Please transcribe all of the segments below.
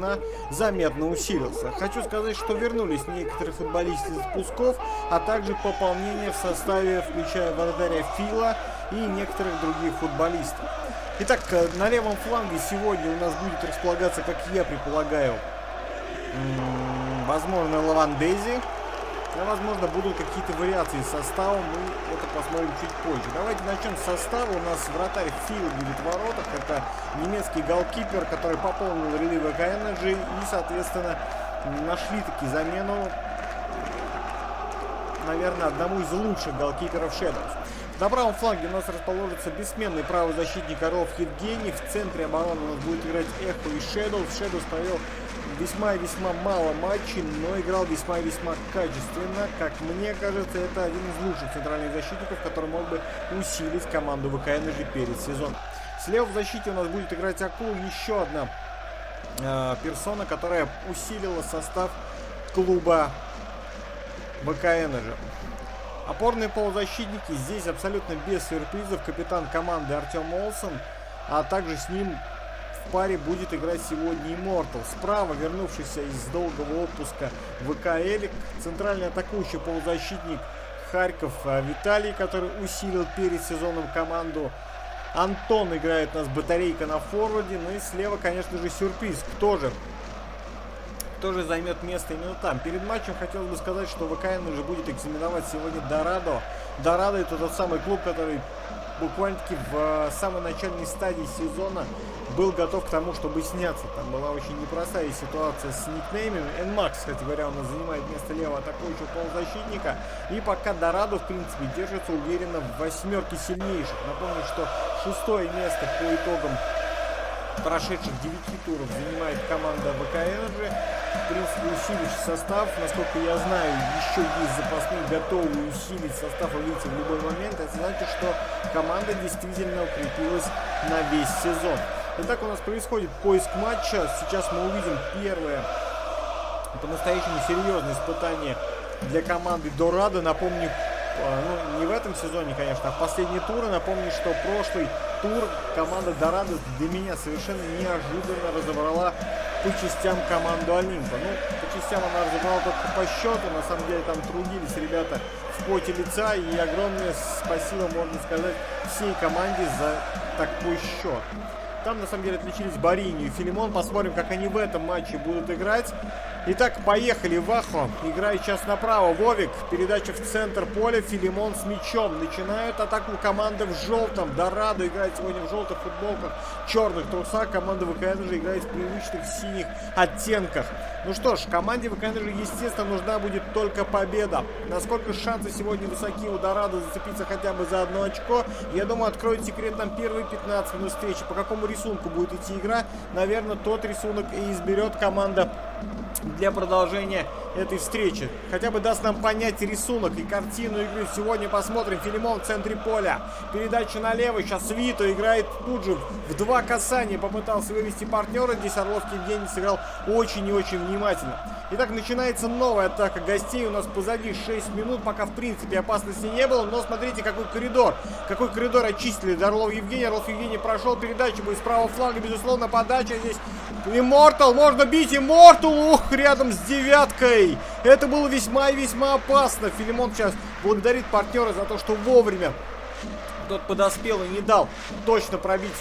окна заметно усилился. Хочу сказать, что вернулись некоторые футболисты из отпусков, а также пополнение в составе, включая вратаря Фила и некоторых других футболистов. Итак, на левом фланге сегодня у нас будет располагаться, как я предполагаю, возможно, Лавандези. Но, возможно, будут какие-то вариации с составом, мы это посмотрим чуть позже. Давайте начнем с состава. У нас вратарь Фил будет в воротах. Это немецкий голкипер, который пополнил ряды ВК Energy и, соответственно, нашли таки замену, наверное, одному из лучших голкиперов Shadows. На правом фланге у нас расположится бессменный правый защитник Орлов Евгений. В центре обороны у нас будет играть Эхо и Shadows. Shadows провел весьма и весьма мало матчей, но играл весьма и весьма качественно. Как мне кажется, это один из лучших центральных защитников, который мог бы усилить команду ВК Energy перед сезоном. Слева в защите у нас будет играть Акул, еще одна э, персона, которая усилила состав клуба ВК Energy. Опорные полузащитники здесь абсолютно без сюрпризов. Капитан команды Артем Олсен, а также с ним паре будет играть сегодня Immortal. Справа вернувшийся из долгого отпуска ВК Элик. Центральный атакующий полузащитник Харьков а, Виталий, который усилил перед сезоном команду. Антон играет у нас батарейка на форварде. Ну и слева, конечно же, сюрприз. Кто же? Кто же займет место именно там? Перед матчем хотелось бы сказать, что ВКН уже будет экзаменовать сегодня Дорадо. Дорадо это тот самый клуб, который буквально-таки в э, самой начальной стадии сезона был готов к тому, чтобы сняться. Там была очень непростая ситуация с никнеймами. Энмакс, кстати говоря, нас занимает место левого атакующего полузащитника. И пока Дорадо, в принципе, держится уверенно в восьмерке сильнейших. Напомню, что шестое место по итогам прошедших 9 туров занимает команда ВК Energy. В принципе, усиливший состав, насколько я знаю, еще есть запасные, готовые усилить состав, вы видите, в любой момент. Это значит, что команда действительно укрепилась на весь сезон. Итак, у нас происходит поиск матча. Сейчас мы увидим первое по-настоящему серьезное испытание для команды Дорадо. Напомню, а, ну, не в этом сезоне, конечно, а в последние туры. Напомню, что прошлый тур команда Дорадо для меня совершенно неожиданно разобрала по частям команду Олимпа. Ну, по частям она разобрала только по счету. На самом деле там трудились ребята в поте лица. И огромное спасибо, можно сказать, всей команде за такой счет. Там, на самом деле, отличились Барини и Филимон. Посмотрим, как они в этом матче будут играть. Итак, поехали. Вахо играет сейчас направо. Вовик. Передача в центр поля. Филимон с мячом. Начинают атаку команды в желтом. Дорадо играет сегодня в желтых футболках, черных трусах. Команда ВКН же играет в привычных синих оттенках. Ну что ж, команде ВКН же, естественно, нужна будет только победа. Насколько шансы сегодня высоки у Дорадо зацепиться хотя бы за одно очко, я думаю, откроет секрет нам первые 15 минут встречи. По какому рисунку будет идти игра, наверное, тот рисунок и изберет команда для продолжения этой встречи. Хотя бы даст нам понять рисунок и картину игры. Сегодня посмотрим. Филимон в центре поля. Передача налево. Сейчас Вито играет тут же в два касания. Попытался вывести партнера. Здесь Орловский Евгений сыграл очень и очень внимательно. Итак, начинается новая атака гостей. У нас позади 6 минут. Пока, в принципе, опасности не было. Но смотрите, какой коридор. Какой коридор очистили Орлов Евгений. Орлов Евгений прошел передачу. Будет с правого фланга, безусловно, подача здесь. Иммортал. Можно бить Иммортал. Ух, рядом с девяткой. Это было весьма и весьма опасно. Филимон сейчас благодарит партнера за то, что вовремя тот подоспел и не дал точно пробить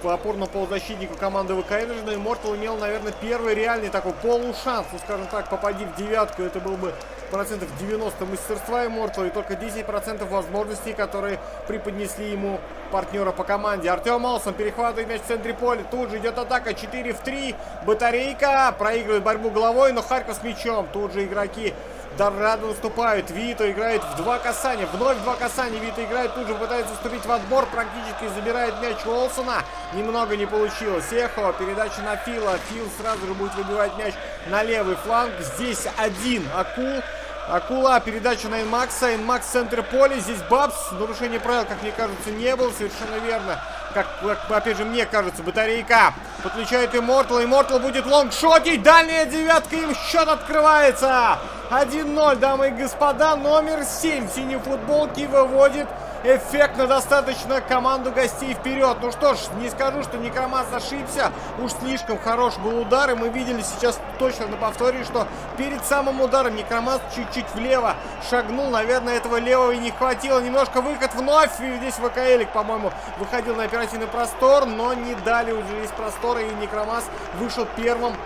по опорному полузащитнику команды ВК Energy, но Immortal имел, наверное, первый реальный такой полушанс. Ну, скажем так, попади в девятку, это был бы процентов 90 мастерства Immortal и только 10% возможностей, которые преподнесли ему партнера по команде. Артем Алсон перехватывает мяч в центре поля. Тут же идет атака 4 в 3. Батарейка проигрывает борьбу головой, но Харьков с мячом. Тут же игроки Дорадо наступают. Вито играет в два касания. Вновь два касания. Вито играет. Тут же пытается вступить в отбор. Практически забирает мяч Уолсона. Немного не получилось. Эхо. Передача на Фила. Фил сразу же будет выбивать мяч на левый фланг. Здесь один Акул. Акула, передача на Инмакса. Инмакс в центре поля. Здесь Бабс. Нарушение правил, как мне кажется, не было. Совершенно верно. Как, как опять же, мне кажется, батарейка подключает Иммортал. Иммортал будет лонгшотить. Дальняя девятка. Им счет открывается. 1-0, дамы и господа. Номер 7 в синей футболке выводит эффектно достаточно команду гостей вперед. Ну что ж, не скажу, что Некромас ошибся. Уж слишком хорош был удар. И мы видели сейчас точно на повторе, что перед самым ударом Некромас чуть-чуть влево шагнул. Наверное, этого левого и не хватило. Немножко выход вновь. И здесь ВКЛик, по-моему, выходил на оперативный простор, но не дали уже из простора. И Некромас вышел первым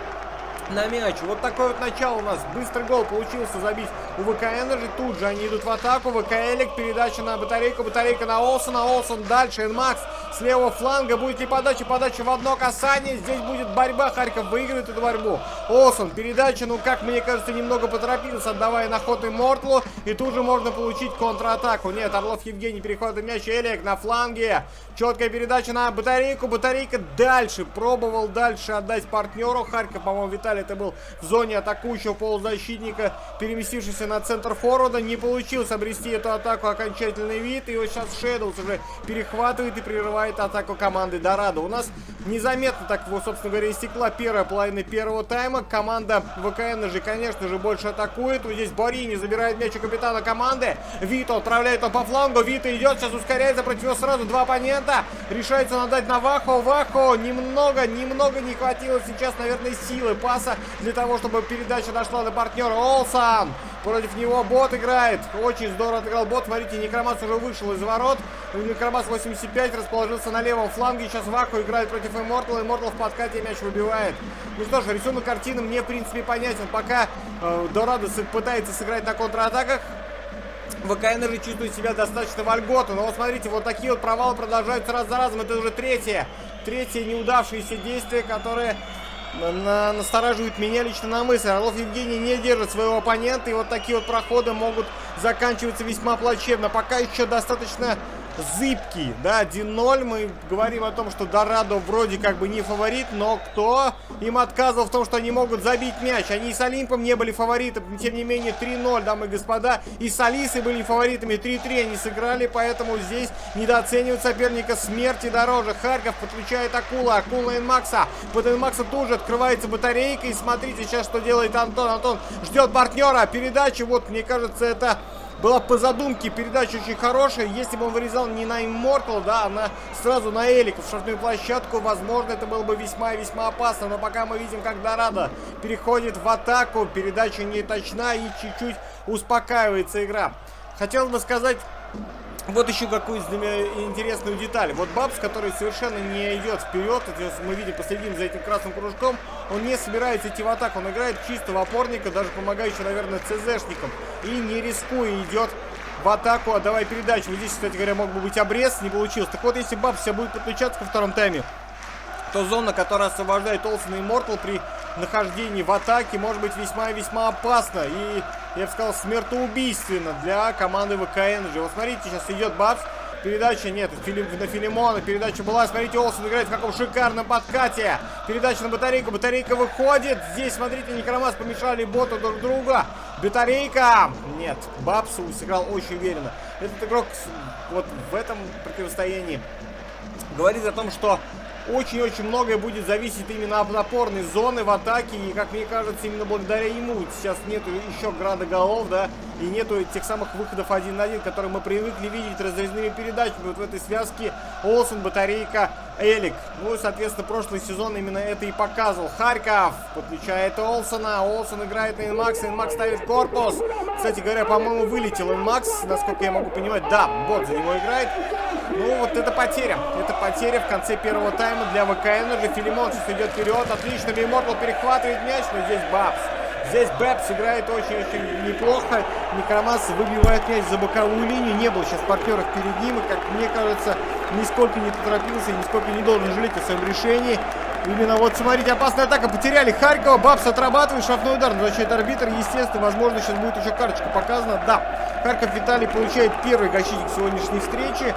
на мяч. Вот такое вот начало у нас. Быстрый гол получился забить у ВК Энерджи. Тут же они идут в атаку. ВК Элик, передача на батарейку. Батарейка на Олсона. Олсон дальше. Энмакс с левого фланга. Будет ли подача? Подача в одно касание. Здесь будет борьба. Харьков выигрывает эту борьбу. Олсон, передача, ну как мне кажется, немного поторопился, отдавая на ход Мортлу. И тут же можно получить контратаку. Нет, Орлов Евгений переходит мяч. Элик на фланге. Четкая передача на батарейку. Батарейка дальше. Пробовал дальше отдать партнеру. Харьков, по-моему, Виталий это был в зоне атакующего полузащитника, переместившийся на центр форварда. Не получилось обрести эту атаку окончательный вид. И вот сейчас Шэдоус уже перехватывает и прерывает атаку команды Дорадо. У нас незаметно так, собственно говоря, истекла первая половина первого тайма. Команда ВКН же, конечно же, больше атакует. Вот здесь Борини забирает мяч у капитана команды. Вито отправляет он по флангу. Вито идет, сейчас ускоряется против него сразу два оппонента. Решается надать на Вахо. Вахо немного, немного не хватило сейчас, наверное, силы паса для того, чтобы передача дошла до партнера. Олсан! Против него бот играет. Очень здорово отыграл бот. Смотрите, Некромас уже вышел из ворот. Некромас 85 расположился на левом фланге. Сейчас Ваку играет против Immortal. Immortal в подкате мяч выбивает. Ну что ж, рисунок картины мне, в принципе, понятен. Пока э, Дорадо пытается сыграть на контратаках, ВК Энерджи чувствует себя достаточно вольготно. Но вот смотрите, вот такие вот провалы продолжаются раз за разом. Это уже третье, третье неудавшееся действие, которое на, настораживает меня лично на мысль. Орлов Евгений не держит своего оппонента, и вот такие вот проходы могут заканчиваться весьма плачевно. Пока еще достаточно зыбкий, да, 1-0. Мы говорим о том, что Дорадо вроде как бы не фаворит, но кто им отказывал в том, что они могут забить мяч? Они и с Олимпом не были фаворитами, тем не менее 3-0, дамы и господа. И с Алисой были фаворитами, 3-3 они сыграли, поэтому здесь недооценивать соперника смерти дороже. Харьков подключает Акула, Акула Энмакса. Под Энмакса тут же открывается батарейка, и смотрите сейчас, что делает Антон. Антон ждет партнера, передачи, вот, мне кажется, это была по задумке передача очень хорошая. Если бы он вырезал не на Immortal, да, а на, сразу на Элика в штрафную площадку, возможно, это было бы весьма и весьма опасно. Но пока мы видим, как Дорадо переходит в атаку, передача не точна и чуть-чуть успокаивается игра. Хотел бы сказать вот еще какую интересную деталь. Вот Бабс, который совершенно не идет вперед, мы видим, последим за этим красным кружком, он не собирается идти в атаку, он играет чисто в опорника, даже помогающий, наверное, ЦЗшникам. И не рискуя идет в атаку, отдавая передачу. Вот здесь, кстати говоря, мог бы быть обрез, не получилось. Так вот, если Бабс себя будет подключаться ко втором тайме, то зона, которая освобождает Олсона и Мортал при нахождении в атаке, может быть весьма и весьма опасна. И я бы сказал, смертоубийственно для команды ВК Energy. Вот смотрите, сейчас идет Бабс. Передача нет, Филим, на Филимона передача была. Смотрите, Олсен играет в каком шикарном подкате. Передача на батарейку. Батарейка выходит. Здесь, смотрите, Некромас помешали боту друг друга. Батарейка! Нет, Бабсу сыграл очень уверенно. Этот игрок вот в этом противостоянии говорит о том, что очень-очень многое будет зависеть именно от опорной зоны в атаке. И, как мне кажется, именно благодаря ему сейчас нету еще града голов, да, и нету тех самых выходов один на один, которые мы привыкли видеть разрезными передачами. Вот в этой связке Олсен, батарейка, Элик. Ну и, соответственно, прошлый сезон именно это и показывал. Харьков подключает Олсона. Олсон играет на Инмакс. Инмакс ставит корпус. Кстати говоря, по-моему, вылетел Инмакс. Насколько я могу понимать, да, бот за него играет. Ну, вот это потеря. Это потеря в конце первого тайма для ВК Energy. Филимон сейчас идет вперед. Отлично. Беймортал перехватывает мяч, но здесь Бабс. Здесь Бэпс играет очень-очень неплохо. Некромас выбивает мяч за боковую линию. Не было сейчас партнеров перед ним. И, как мне кажется, нисколько не поторопился и нисколько не должен жалеть о своем решении. Именно вот, смотрите, опасная атака. Потеряли Харькова. Бабс отрабатывает шахтной удар. Назначает арбитр. Естественно, возможно, сейчас будет еще карточка показана. Да, Харьков Виталий получает первый защитник сегодняшней встречи.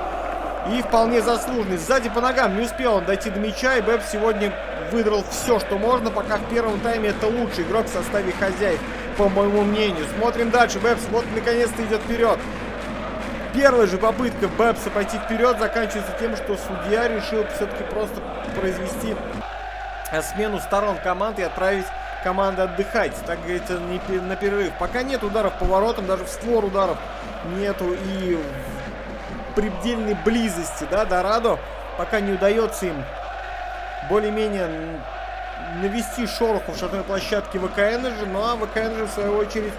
И вполне заслуженный. Сзади по ногам не успел он дойти до мяча. И Бэп сегодня выдрал все, что можно. Пока в первом тайме это лучший игрок в составе хозяев, по моему мнению. Смотрим дальше. Бэпс вот наконец-то идет вперед. Первая же попытка Бэпса пойти вперед заканчивается тем, что судья решил все-таки просто произвести смену сторон команд и отправить команды отдыхать, так говорится, на перерыв. Пока нет ударов по воротам, даже в створ ударов нету и предельной близости, да, Дорадо. Пока не удается им более-менее навести шороху в штатной площадке ВК Energy, ну а ВК Energy в свою очередь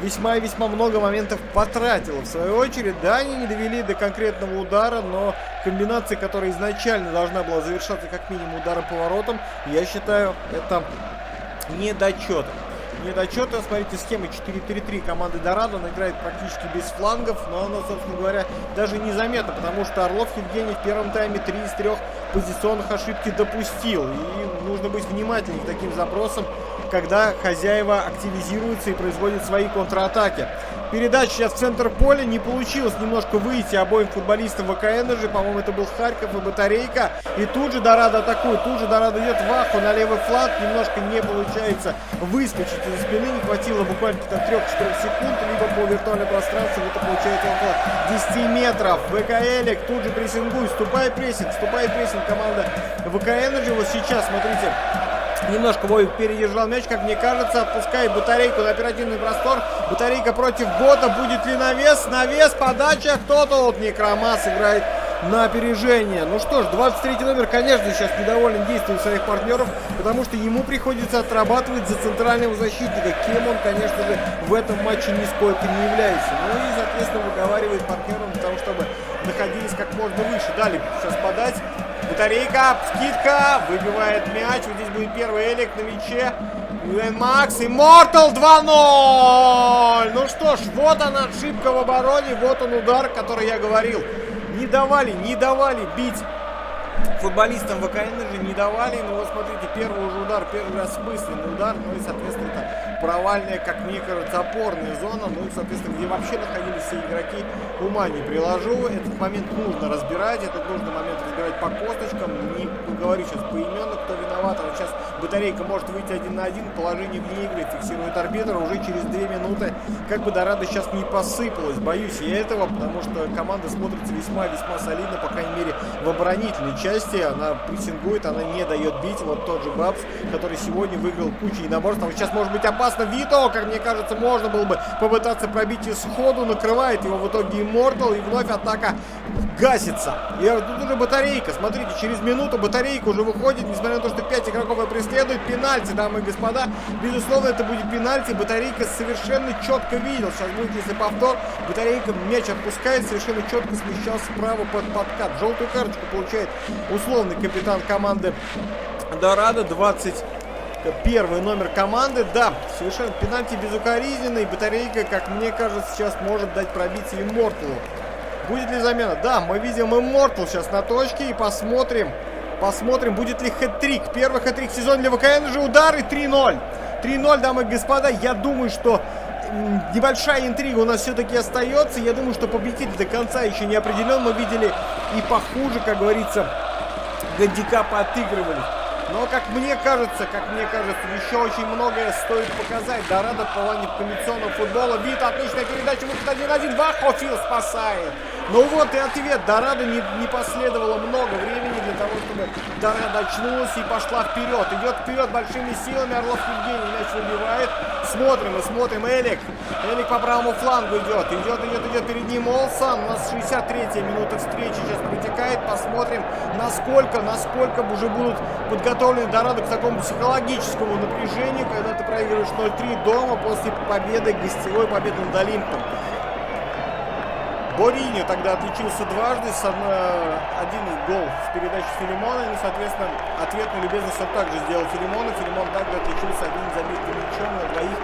весьма и весьма много моментов потратила. В свою очередь, да, они не довели до конкретного удара, но комбинация, которая изначально должна была завершаться как минимум ударом поворотом, я считаю, это недочет недочеты. Смотрите, схема 4-3-3 команды Дорадо. Она играет практически без флангов, но она, собственно говоря, даже незаметна, потому что Орлов Евгений в первом тайме 3 из 3 позиционных ошибки допустил. И нужно быть внимательнее к таким забросам, когда хозяева активизируются и производят свои контратаки. Передача сейчас в центр поля. Не получилось немножко выйти обоим футболистам ВК Энерджи. По-моему, это был Харьков и Батарейка. И тут же Дорадо атакует. Тут же Дорадо идет в аху на левый фланг. Немножко не получается выскочить из спины. Не хватило буквально 3-4 секунд. Либо по виртуальному пространству. Это получается около 10 метров. ВК Элик тут же прессингует. Ступает прессинг. Ступает прессинг команда ВК Энерджи. Вот сейчас, смотрите. Немножко Вовик передержал мяч, как мне кажется, отпускает батарейку на оперативный простор. Батарейка против бота. Будет ли навес? Навес, подача. Кто-то вот Некромас играет на опережение. Ну что ж, 23 номер, конечно, сейчас недоволен действием своих партнеров, потому что ему приходится отрабатывать за центрального защитника, кем он, конечно же, в этом матче нисколько не является. Ну и, соответственно, выговаривает партнерам для того, чтобы находились как можно выше. Далее сейчас подать. Батарейка, скидка, выбивает мяч. Вот здесь будет первый элик на мяче. Юэн Макс, Immortal 2-0! Ну что ж, вот она ошибка в обороне, вот он удар, который я говорил. Не давали, не давали бить футболистам ВК Energy не давали. Ну вот смотрите, первый уже удар, первый раз смысленный удар. Ну и, соответственно, провальная, как мне кажется, опорная зона. Ну и, соответственно, где вообще находились все игроки, ума не приложу. Этот момент нужно разбирать, этот нужно момент разбирать по косточкам. Не говорю сейчас поименно, кто виноват. Вот сейчас батарейка может выйти один на один, положение вне игры, фиксирует арбитр. Уже через две минуты, как бы Дорадо сейчас не посыпалась. Боюсь я этого, потому что команда смотрится весьма-весьма солидно, по крайней мере, в оборонительной части. Она прессингует, она не дает бить. Вот тот же Бабс, который сегодня выиграл кучу единоборств. А сейчас может быть опасно. Вито, как мне кажется, можно было бы попытаться пробить исходу. Накрывает его в итоге Immortal. И вновь атака гасится. И тут уже батарейка. Смотрите, через минуту батарейка уже выходит. Несмотря на то, что 5 игроков ее преследуют. Пенальти, дамы и господа. Безусловно, это будет пенальти. Батарейка совершенно четко видел. Сейчас будет, если повтор. Батарейка мяч отпускает. Совершенно четко смещался справа под подкат. Желтую карточку получает условный капитан команды Дорадо. 20 первый номер команды. Да, совершенно пенальти безукоризненный. Батарейка, как мне кажется, сейчас может дать пробиться Имморталу. Будет ли замена? Да, мы видим Immortal сейчас на точке и посмотрим. Посмотрим, будет ли хэт-трик. Первый хэт-трик в сезоне для ВКН же удары 3-0. 3-0, дамы и господа. Я думаю, что небольшая интрига у нас все-таки остается. Я думаю, что победитель до конца еще не определен. Мы видели и похуже, как говорится, гандикапы отыгрывали. Но, как мне кажется, как мне кажется, еще очень многое стоит показать. Дорадо в плане комбинационного футбола. Вид, отличная передача, выход 1-1. Вахофил спасает. Ну вот и ответ. Дорадо не, не последовало много времени для того, чтобы Дорадо очнулась и пошла вперед. Идет вперед большими силами. Орлов Евгений мяч выбивает. Смотрим и смотрим. Элик. Элик по правому флангу идет. Идет, идет, идет перед ним Олсан. У нас 63-я минута встречи сейчас протекает. Посмотрим, насколько, насколько уже будут подготовлены Дорадо к такому психологическому напряжению, когда ты проигрываешь 0-3 дома после победы, гостевой победы над Олимпом. Бориньо тогда отличился дважды, с одной, один гол с передачи Филимона, и, соответственно, ответную любезность он также сделал Филимону. Филимон также отличился одним забитым мячом на двоих.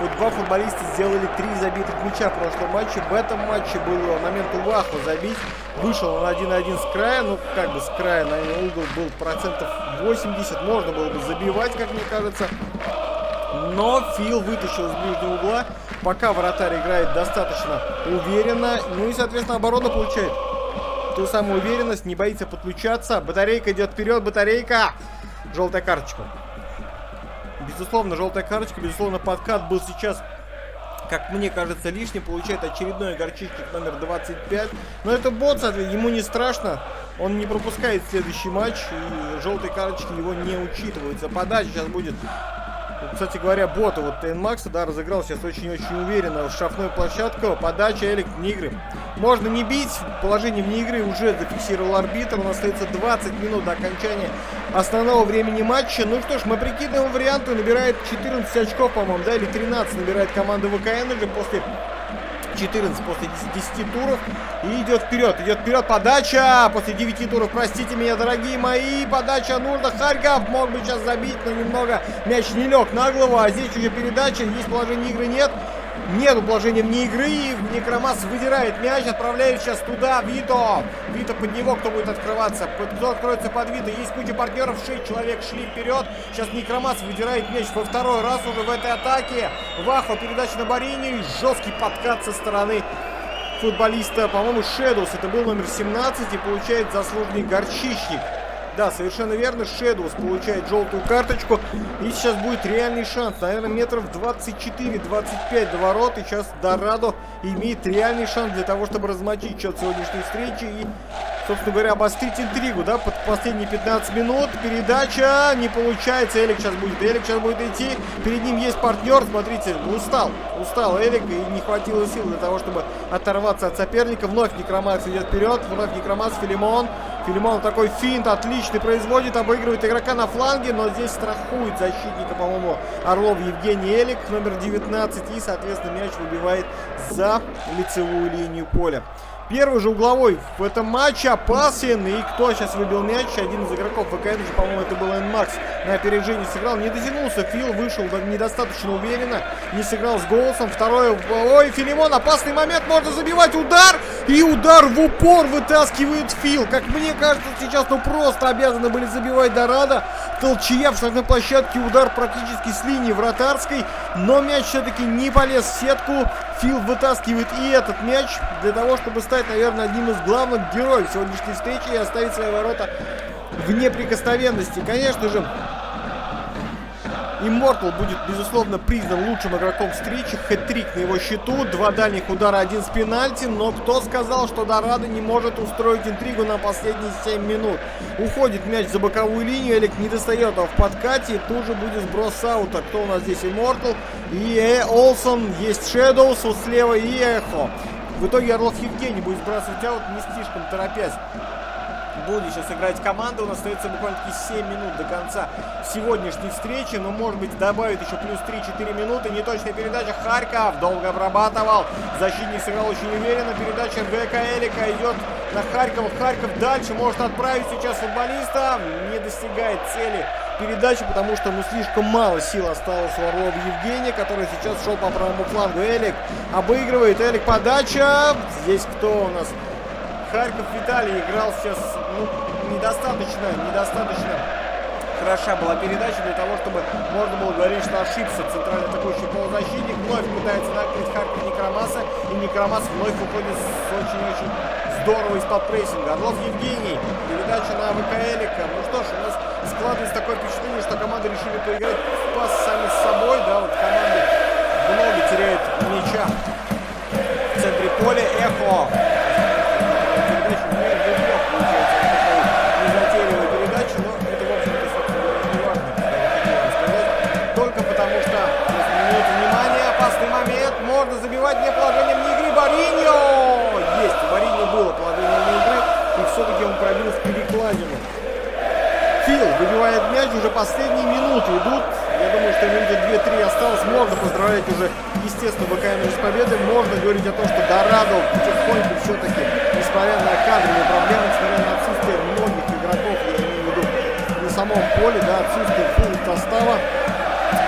Вот два футболиста сделали три забитых мяча в прошлом матче. В этом матче был момент Уваху забить. Вышел он один на один с края. Ну, как бы с края на угол был процентов 80. Можно было бы забивать, как мне кажется. Но Фил вытащил из ближнего угла. Пока вратарь играет достаточно уверенно. Ну и, соответственно, оборона получает ту самую уверенность, не боится подключаться. Батарейка идет вперед, батарейка. Желтая карточка. Безусловно, желтая карточка, безусловно, подкат был сейчас, как мне кажется, лишним. Получает очередной горчичник номер 25. Но это бот, соответственно, ему не страшно. Он не пропускает следующий матч, и желтые карточки его не учитываются. Подача сейчас будет кстати говоря, бота вот Макса, да, разыграл сейчас очень-очень уверенно в штрафную площадку. Подача Элик вне игры. Можно не бить, положение вне игры уже зафиксировал арбитр. У нас остается 20 минут до окончания основного времени матча. Ну что ж, мы прикидываем варианты. Набирает 14 очков, по-моему, да, или 13 набирает команда ВКН уже после 14 после 10 туров. И идет вперед, идет вперед подача. После 9 туров, простите меня, дорогие мои, подача нужно. Харьков мог бы сейчас забить, но немного мяч не лег на голову. А здесь уже передача, есть положение игры, нет. Нету положения вне игры. Некромас выдирает мяч, отправляет сейчас туда Вито. Вито под него, кто будет открываться. Кто откроется под Вито. Есть куча партнеров, 6 человек шли вперед. Сейчас Некромас выдирает мяч во второй раз уже в этой атаке. Вахо, передача на Барини. Жесткий подкат со стороны футболиста, по-моему, Шедус. Это был номер 17 и получает заслуженный горчичник. Да, совершенно верно. Шедус получает желтую карточку. И сейчас будет реальный шанс. Наверное, метров 24-25 до ворот. И сейчас Дорадо имеет реальный шанс для того, чтобы размочить счет сегодняшней встречи. И, собственно говоря, обострить интригу, да, под последние 15 минут. Передача не получается. Элик сейчас будет. Элик сейчас будет идти. Перед ним есть партнер. Смотрите, устал. Устал Элик. И не хватило сил для того, чтобы оторваться от соперника. Вновь Некромакс идет вперед. Вновь Некромакс, Филимон. Филимон такой финт отличный производит, обыгрывает игрока на фланге, но здесь страхует защитника, по-моему, Орлов Евгений Элик, номер 19, и, соответственно, мяч выбивает за лицевую линию поля. Первый же угловой в этом матче опасен. И кто сейчас выбил мяч? Один из игроков ВКН же, по-моему, это был Энмакс. На опережении сыграл. Не дотянулся. Фил вышел недостаточно уверенно. Не сыграл с голосом. Второй. Ой, Филимон, опасный момент. Можно забивать. Удар. И удар в упор вытаскивает Фил. Как мне кажется, сейчас ну просто обязаны были забивать Дорадо. Толчья в штрафной площадке. Удар практически с линии вратарской. Но мяч все-таки не полез в сетку. Фил вытаскивает и этот мяч для того, чтобы стать, наверное, одним из главных героев сегодняшней встречи и оставить свои ворота в неприкосновенности. Конечно же, Иммортал будет, безусловно, признан лучшим игроком встречи. Хэт-трик на его счету. Два дальних удара, один с пенальти. Но кто сказал, что Дорадо не может устроить интригу на последние 7 минут? Уходит мяч за боковую линию. Элик не достает его в подкате. Тут же будет сброс аута. Кто у нас здесь? Иммортал. И э, Олсон. Есть Шэдоус. Вот слева и Эхо. В итоге Орлов Евгений будет сбрасывать аут не слишком торопясь будет сейчас играть команда. У нас остается буквально-таки 7 минут до конца сегодняшней встречи. Но, может быть, добавит еще плюс 3-4 минуты. Неточная передача. Харьков долго обрабатывал. Защитник сыграл очень уверенно. Передача ГК Элика идет на Харьков. Харьков дальше может отправить сейчас футболиста. Не достигает цели передачи, потому что ну слишком мало сил осталось у Орлова Евгения, который сейчас шел по правому флангу. Элик обыгрывает. Элик подача. Здесь кто у нас? Харьков Виталий играл сейчас ну, недостаточно, недостаточно хороша была передача для того, чтобы можно было говорить, что ошибся центральный атакующий полузащитник. Вновь пытается накрыть Харьков Некромаса, и Некромас вновь уходит с очень-очень здорово из-под прессинга. Орлов Евгений, передача на ВК Элика. Ну что ж, у нас складывается такое впечатление, что команды решили поиграть в пас сами с собой. Да, вот команды много теряют мяча в центре поля. Эхо Выбивает мяч, уже последние минуты идут. Я думаю, что минуты 2-3 осталось. Можно поздравлять уже, естественно, ВКМ с победой. Можно говорить о том, что Дорадо потихоньку все-таки, несмотря на кадровые проблемы, несмотря на отсутствие многих игроков, я имею в виду, на самом поле, да, отсутствие фул состава,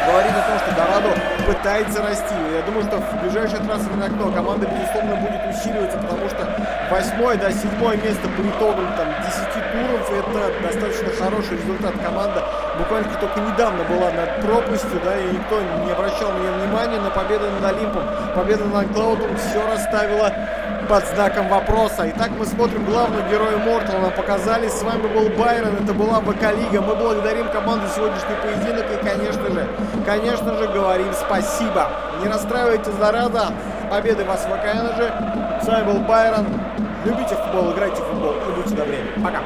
говорит о том, что Дорадо пытается расти. Я думаю, что в ближайшее трансферное окно команда, безусловно, будет усиливаться, потому что восьмое, да, седьмое место по итогам там 10 туров, это достаточно хороший результат. Команда буквально только недавно была над пропастью, да, и никто не обращал на нее внимания, но победа над Олимпом, победа над Клаудом все расставила под знаком вопроса. Итак, мы смотрим главного героя Мортала. Нам показали. С вами был Байрон. Это была БК-лига. Мы благодарим команду сегодняшний поединок. И, конечно же, конечно же, говорим спасибо. Не расстраивайтесь, зараза. Победы вас в же. С вами был Байрон. Любите футбол, играйте в футбол и будьте добрее. Пока.